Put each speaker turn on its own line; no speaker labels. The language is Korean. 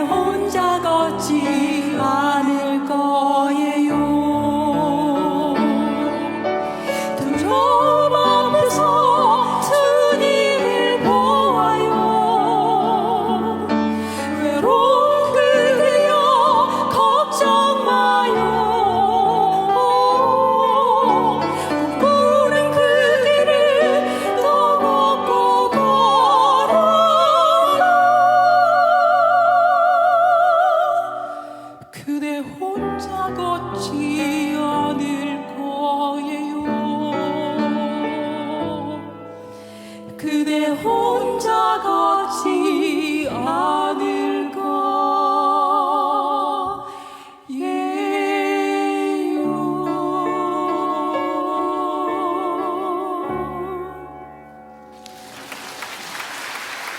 혼자 걷지 마. 혼자